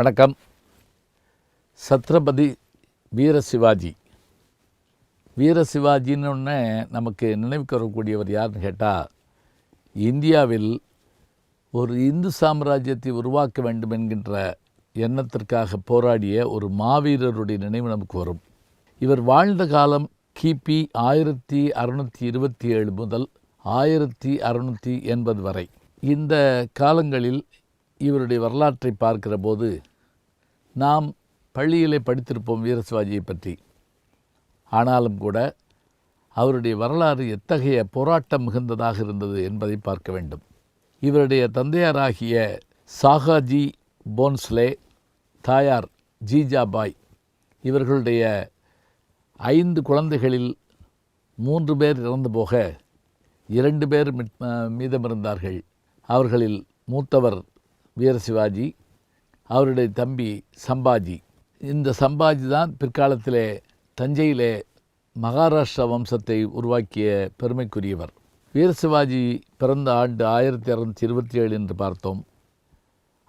வணக்கம். சத்ரபதி வீர சிவாஜி. வீர சிவாஜின்னு ஒன்று நமக்கு நினைவுக்கு வரக்கூடியவர் யாருன்னு கேட்டால் இந்தியாவில் ஒரு இந்து சாம்ராஜ்யத்தை உருவாக்க வேண்டும் என்கின்ற எண்ணத்திற்காக போராடிய ஒரு மாவீரருடைய நினைவு நமக்கு வரும். இவர் வாழ்ந்த காலம் கிபி ஆயிரத்தி அறுநூற்றி இருபத்தி ஏழு முதல் ஆயிரத்தி அறுநூற்றி எண்பது வரை. இந்த காலங்களில் இவருடைய வரலாற்றை பார்க்கிற போது நாம் பள்ளியிலே படித்திருப்போம் வீர சிவாஜியை பற்றி. ஆனாலும் கூட அவருடைய வரலாறு எத்தகைய போராட்டம் மிகுந்ததாக இருந்தது என்பதை பார்க்க வேண்டும். இவருடைய தந்தையாராகிய சாகாஜி போன்ஸ்லே தாயார் ஜீஜாபாய் இவர்களுடைய ஐந்து குழந்தைகளில் மூன்று பேர் இறந்து போக இரண்டு பேர் மிட்- மீதமிருந்தார்கள். அவர்களில் மூத்தவர் வீர சிவாஜி அவருடைய தம்பி சம்பாஜி. இந்த சம்பாஜி தான் பிற்காலத்திலே தஞ்சையிலே மகாராஷ்டிரா வம்சத்தை உருவாக்கிய பெருமைக்குரியவர். வீர சிவாஜி பிறந்த ஆண்டு ஆயிரத்தி அறுநூற்றி இருபத்தி ஏழு என்று பார்த்தோம்.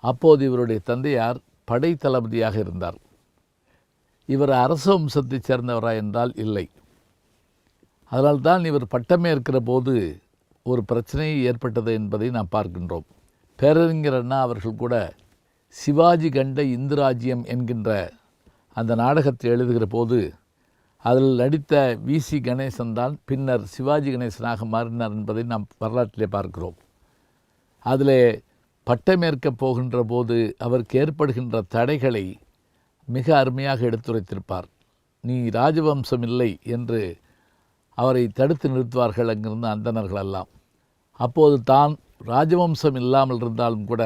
அப்போது இவருடைய தந்தையார் படை தளபதியாக இருந்தார். இவர் அரச வம்சத்தைச் சேர்ந்தவரா என்றால் இல்லை. அதனால்தான் இவர் பட்டமே இருக்கிற போது ஒரு பிரச்சனை ஏற்பட்டது என்பதை நாம் பார்க்கின்றோம். பேரறிஞர் அண்ணா அவர்கள் கூட சிவாஜி கண்ட இந்துராஜ்யம் என்கின்ற அந்த நாடகத்தை எழுதுகிற போது அதில் நடித்த வி. சி. கணேசன் தான் பின்னர் சிவாஜி கணேசனாக மாறினார் என்பதை நாம் வரலாற்றிலே பார்க்கிறோம். அதிலே பட்டமேற்கப் போகின்ற போது அவருக்கு ஏற்படுகின்ற தடைகளை மிக அருமையாக எடுத்துரைத்திருப்பார். நீ ராஜவம்சம் இல்லை என்று அவரை தடுத்து நிறுத்துவார்கள் அங்கிருந்த அந்தணர்களெல்லாம். அப்போது தான் ராஜவம்சம் இல்லாமல் இருந்தாலும் கூட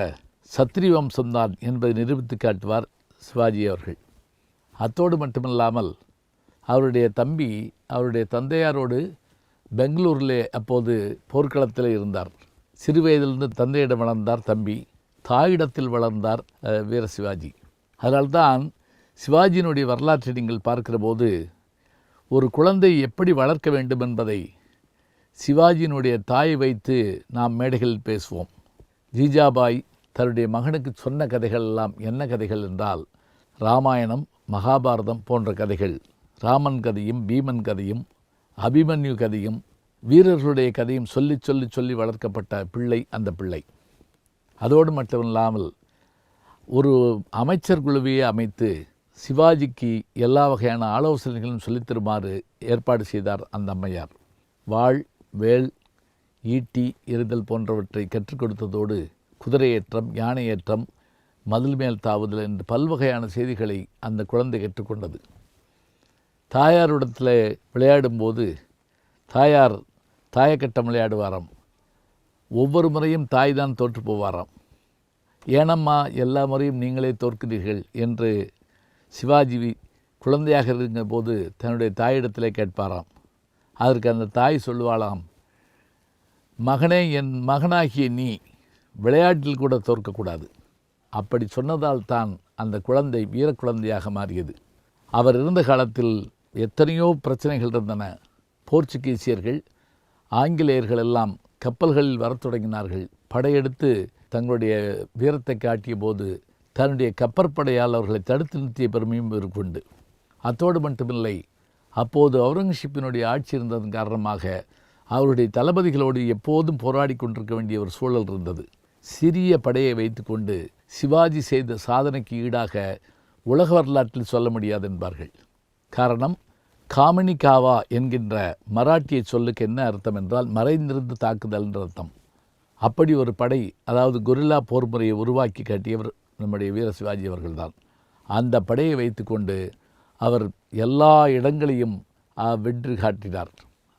சத்திரி வம்சம்தான் என்பதை நிரூபித்து காட்டுவார் சிவாஜி அவர்கள். அத்தோடு மட்டுமில்லாமல் அவருடைய தம்பி அவருடைய தந்தையாரோடு பெங்களூரிலே அப்போது போர்க்களத்தில் இருந்தார். சிறு வயதிலிருந்து தந்தையிடம் வளர்ந்தார் தம்பி தாயிடத்தில் வளர்ந்தார் வீர சிவாஜி. அதனால்தான் சிவாஜியினுடைய வரலாற்றை நீங்கள் பார்க்கிற போது ஒரு குழந்தை எப்படி வளர்க்க வேண்டும் என்பதை சிவாஜியினுடைய தாயை வைத்து நாம் மேடைகளில் பேசுவோம். ஜீஜாபாய் தன்னுடைய மகனுக்கு சொன்ன கதைகள் எல்லாம் என்ன கதைகள் என்றால் ராமாயணம் மகாபாரதம் போன்ற கதைகள். ராமன் கதையும் பீமன் கதையும் அபிமன்யு கதையும் வீரர்களுடைய கதையும் சொல்லி சொல்லி சொல்லி வளர்க்கப்பட்ட பிள்ளை அந்த பிள்ளை. அதோடு மட்டுமில்லாமல் ஒரு அமைச்சர் குழுவையே அமைத்து சிவாஜிக்கு எல்லா வகையான ஆலோசனைகளும் சொல்லித் தருமாறு ஏற்பாடு செய்தார் அந்த அம்மையார். வாழ் வேல் ஈட்டி எறிதல் போன்றவற்றை கற்றுக் கொடுத்ததோடு குதிரையேற்றம் யானையேற்றம் மதில் மேல் தாவுதல் என்று பல்வகையான செய்திகளை அந்த குழந்தை கற்றுக்கொண்டது. தாயாருடத்தில் விளையாடும்போது தாயார் தாயக்கட்டம் விளையாடுவாராம். ஒவ்வொரு முறையும் தாய் தான் தோற்று போவாராம். ஏனம்மா எல்லா முறையும் நீங்களே தோற்கிறீர்கள் என்று சிவாஜி குழந்தையாக இருந்த போது தன்னுடைய தாயிடத்திலே கேட்பாராம். அதற்கு அந்த தாய் சொல்லுவாளாம் மகனே என் மகனாகிய நீ விளையாட்டில் கூட தோற்கக்கூடாது. அப்படி சொன்னதால் தான் அந்த குழந்தை வீர குழந்தையாக மாறியது. அவர் இருந்த காலத்தில் எத்தனையோ பிரச்சனைகள் இருந்தன. போர்ச்சுகீசியர்கள் ஆங்கிலேயர்கள் எல்லாம் கப்பல்களில் வரத் தொடங்கினார்கள். படையெடுத்து தங்களுடைய வீரத்தை காட்டிய போது தன்னுடைய கப்பற்படையால் அவர்களை தடுத்து நிறுத்திய பெருமையும் இவருக்கு அத்தோடு மட்டுமில்லை அப்போது அவுரங்கசீப்பினுடைய ஆட்சி இருந்ததன் காரணமாக அவருடைய தளபதிகளோடு எப்போதும் போராடி கொண்டிருக்க வேண்டிய ஒரு சூழல் இருந்தது. சிறிய படையை வைத்துக்கொண்டு சிவாஜி செய்த சாதனைக்கு ஈடாக உலக வரலாற்றில் சொல்ல முடியாது என்பார்கள். காரணம் காமனிகாவா என்கின்ற மராட்டிய சொல்லுக்கு என்ன அர்த்தம் என்றால் மறைந்திருந்து தாக்குதல் என்ற அர்த்தம். அப்படி ஒரு படை அதாவது கொரில்லா போர் முறையை உருவாக்கி காட்டியவர் நம்முடைய வீர சிவாஜி அவர்கள்தான். அந்த படையை வைத்துக்கொண்டு அவர் எல்லா இடங்களையும் வென்று காட்டினார்.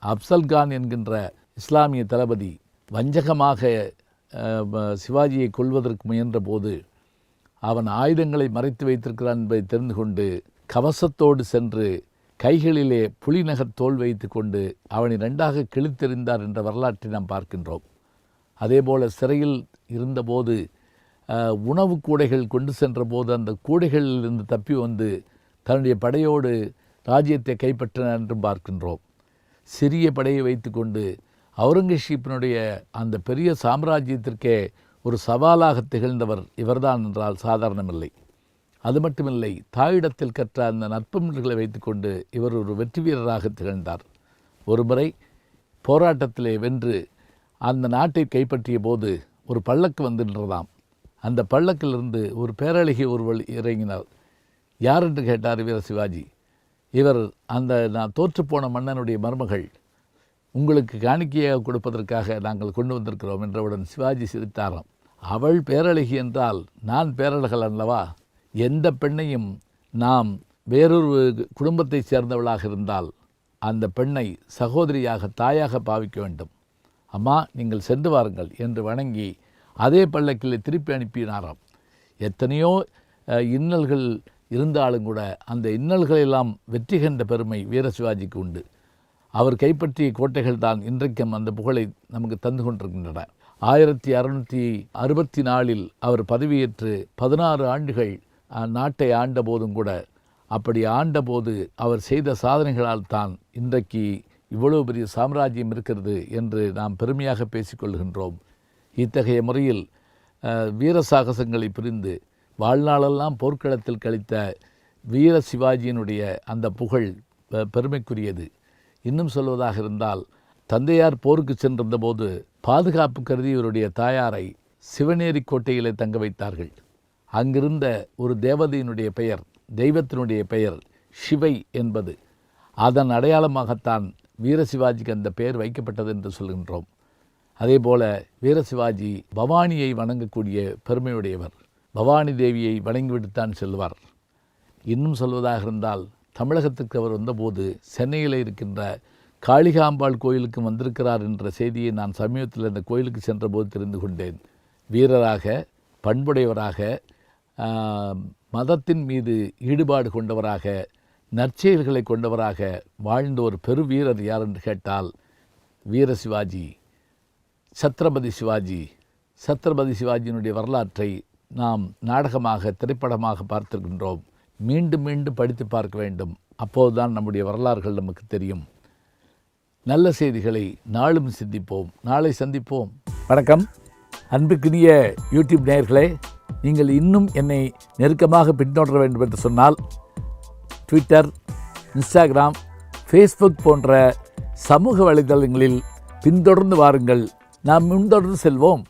அப்சல் கான் என்கின்ற இஸ்லாமிய தளபதி வஞ்சகமாக சிவாஜியை கொல்வதற்கு முயன்ற போது அவன் ஆயுதங்களை மறைத்து வைத்திருக்கிறான் என்பதை தெரிந்து கொண்டு கவசத்தோடு சென்று கைகளிலே புலிநகர் தோல் வைத்து கொண்டு அவனை ரெண்டாக கிழித்தெறிந்தார் என்ற வரலாற்றை நாம் பார்க்கின்றோம். அதேபோல் சிறையில் இருந்தபோது உணவு கூடைகள் கொண்டு சென்ற போது அந்த கூடைகளில் இருந்து தப்பி வந்து தன்னுடைய படையோடு ராஜ்யத்தை கைப்பற்றினார் என்றும் பார்க்கின்றோம். சிறிய படையை வைத்துக்கொண்டு அவுரங்கசீப்பினுடைய அந்த பெரிய சாம்ராஜ்யத்திற்கே ஒரு சவாலாக திகழ்ந்தவர் இவர்தான் என்றால் சாதாரணமில்லை. அது மட்டுமில்லை தாயிடத்தில் கற்ற அந்த நற்பண்புகளை வைத்துக்கொண்டு இவர் ஒரு வெற்றி வீரராக திகழ்ந்தார் ஒருமுறை போராட்டத்திலே வென்று அந்த நாட்டை கைப்பற்றிய போது ஒரு பல்லக்கு வந்து நின்றதாம். அந்த பல்லக்கிலிருந்து ஒரு பேரழகி ஒருவள் இறங்கினார் யார் என்று கேட்டார் வீர சிவாஜி இவர் அந்த நான் தோற்றுப்போன மன்னனுடைய மருமகள் உங்களுக்கு காணிக்கையாக கொடுப்பதற்காக நாங்கள் கொண்டு வந்திருக்கிறோம் என்றவுடன் சிவாஜி சிரித்தாராம். அவள் பேரழகி என்றால் நான் பேரழகல் அல்லவா? எந்த பெண்ணையும் நாம் வேறொரு குடும்பத்தைச் சேர்ந்தவளாக இருந்தால் அந்த பெண்ணை சகோதரியாக தாயாக பாவிக்க வேண்டும். அம்மா நீங்கள் சென்று வாருங்கள் என்று வணங்கி அதே பல்லக்கில் திருப்பி அனுப்பினாராம். எத்தனையோ இன்னல்கள் இருந்தாலும் கூட அந்த இன்னல்களெல்லாம் வெற்றி கண்ட பெருமை வீர சிவாஜிக்கு உண்டு. அவர் கைப்பற்றிய கோட்டைகள் தான் இன்றைக்கும் அந்த புகழை நமக்கு தந்து கொண்டிருக்கின்றன. ஆயிரத்தி அறுநூற்றி அறுபத்தி நாலில் அவர் பதவியேற்று பதினாறு ஆண்டுகள் நாட்டை ஆண்ட போதும் கூட அப்படி ஆண்டபோது அவர் செய்த சாதனைகளால் தான் இன்றைக்கு இவ்வளவு பெரிய சாம்ராஜ்யம் இருக்கிறது என்று நாம் பெருமையாக பேசிக்கொள்கின்றோம். இத்தகைய முறையில் வீர சாகசங்களை புரிந்து வாழ்நாளெல்லாம் போர்க்களத்தில் கழித்த வீர சிவாஜியினுடைய அந்த புகழ் பெருமைக்குரியது. இன்னும் சொல்வதாக இருந்தால் தந்தையார் போருக்கு சென்றிருந்தபோது பாதுகாப்பு கருதி இவருடைய தாயாரை சிவநேரி கோட்டையிலே தங்க வைத்தார்கள். அங்கிருந்த ஒரு தேவதையினுடைய பெயர் தெய்வத்தினுடைய பெயர் சிவை என்பது. அதன் அடையாளமாகத்தான் வீர சிவாஜிக்கு அந்த பெயர் வைக்கப்பட்டது என்று சொல்கின்றோம். அதே போல வீர சிவாஜி பவானியை வணங்கக்கூடிய பெருமையுடையவர் பவானி தேவியை வணங்கிவிட்டுத்தான் செல்வார். இன்னும் சொல்வதாக இருந்தால் தமிழகத்துக்கு அவர் வந்தபோது சென்னையில் இருக்கின்ற காளிகாம்பாள் கோயிலுக்கு வந்திருக்கிறார் என்ற செய்தியை நான் சமீபத்தில் இந்த கோயிலுக்கு சென்றபோது தெரிந்து கொண்டேன். வீரராக பண்புடையவராக மதத்தின் மீது ஈடுபாடு கொண்டவராக நற்செயல்களை கொண்டவராக வாழ்ந்த ஒரு பெருவீரர் யார் என்று கேட்டால் வீர சிவாஜி சத்ரபதி சிவாஜி. சத்ரபதி சிவாஜியினுடைய வரலாற்றை நாம் நாடகமாக திரைப்படமாக பார்த்திருக்கின்றோம். மீண்டும் மீண்டும் படித்து பார்க்க வேண்டும். அப்போதுதான் நம்முடைய வரலாறுகள் நமக்கு தெரியும். நல்ல செய்திகளை நாளும் சிந்திப்போம். நாளை சந்திப்போம். வணக்கம். அன்புக்குரிய யூடியூப் நேயர்களே நீங்கள் இன்னும் என்னை நெருக்கமாக பின்தொடர வேண்டும் என்று சொன்னால் ட்விட்டர் இன்ஸ்டாகிராம் ஃபேஸ்புக் போன்ற சமூக வலைதளங்களில் பின்தொடர்ந்து வாருங்கள். நாம் முன்தொடர்ந்து செல்வோம்.